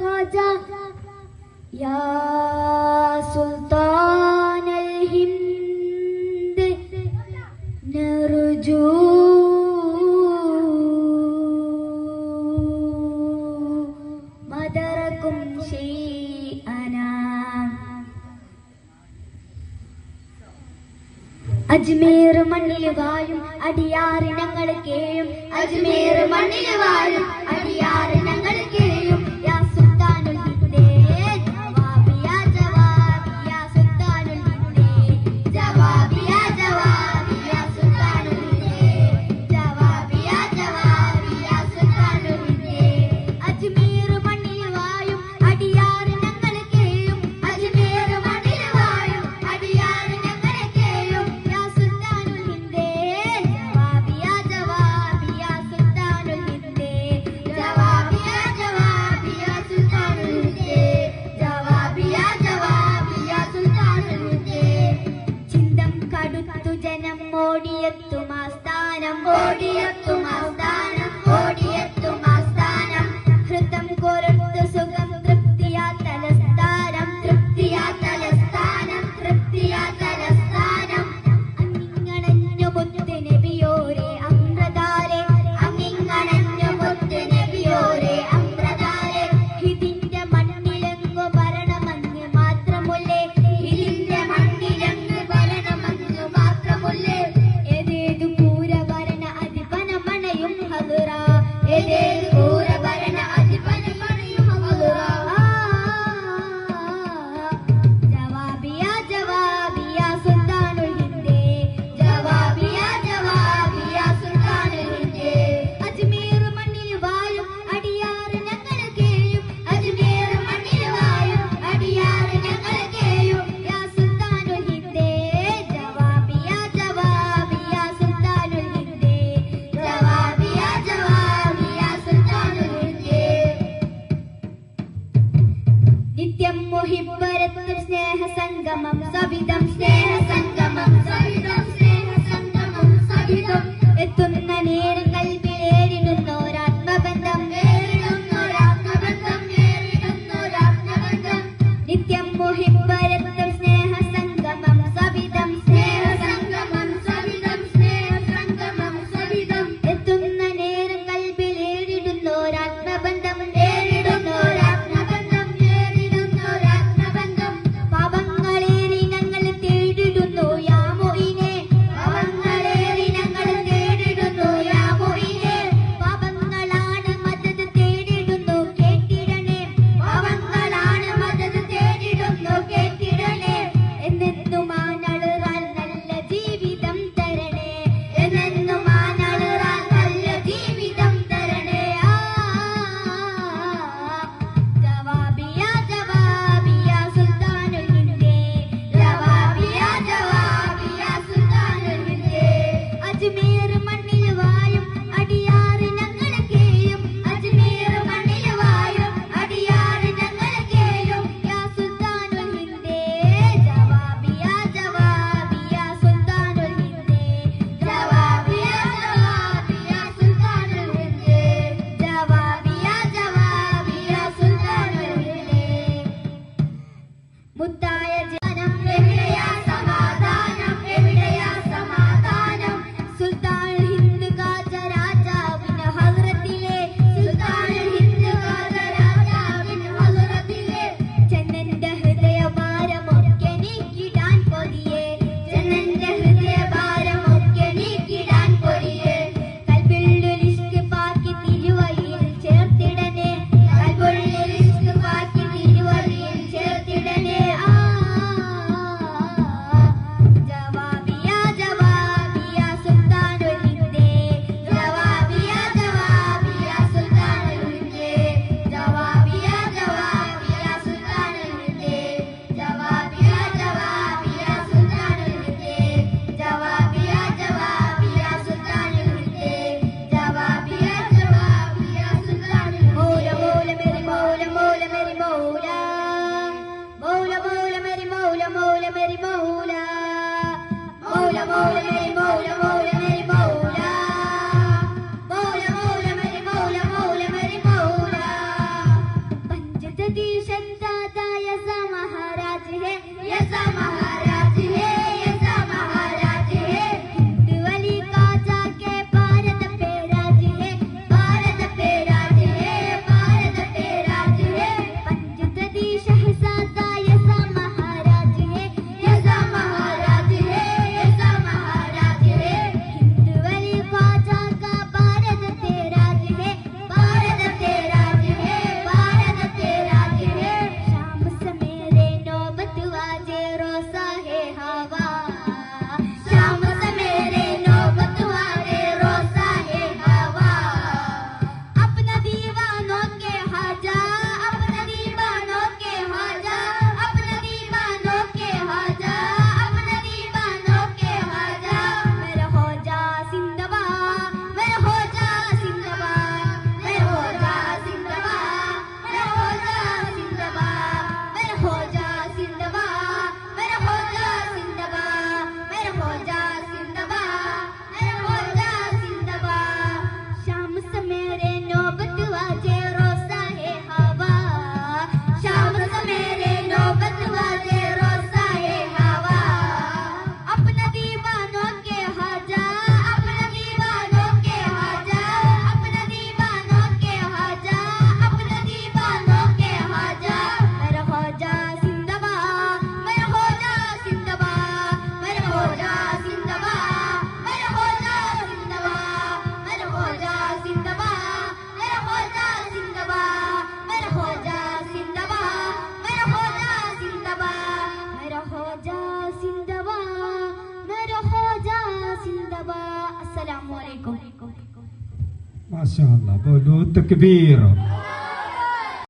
ഖാജ. യാ അജ്മീർ മണ്ണിൽ വായും അടിയാറിനങ്ങൾ കേയും അജ്മീർ മണ്ണിൽ വായും ഓടിയെത്തും ആസ്ഥാനം ഓടിയെത്തും Maula Maula Maula Maula Maula Maula ما شاء الله قولوا تكبير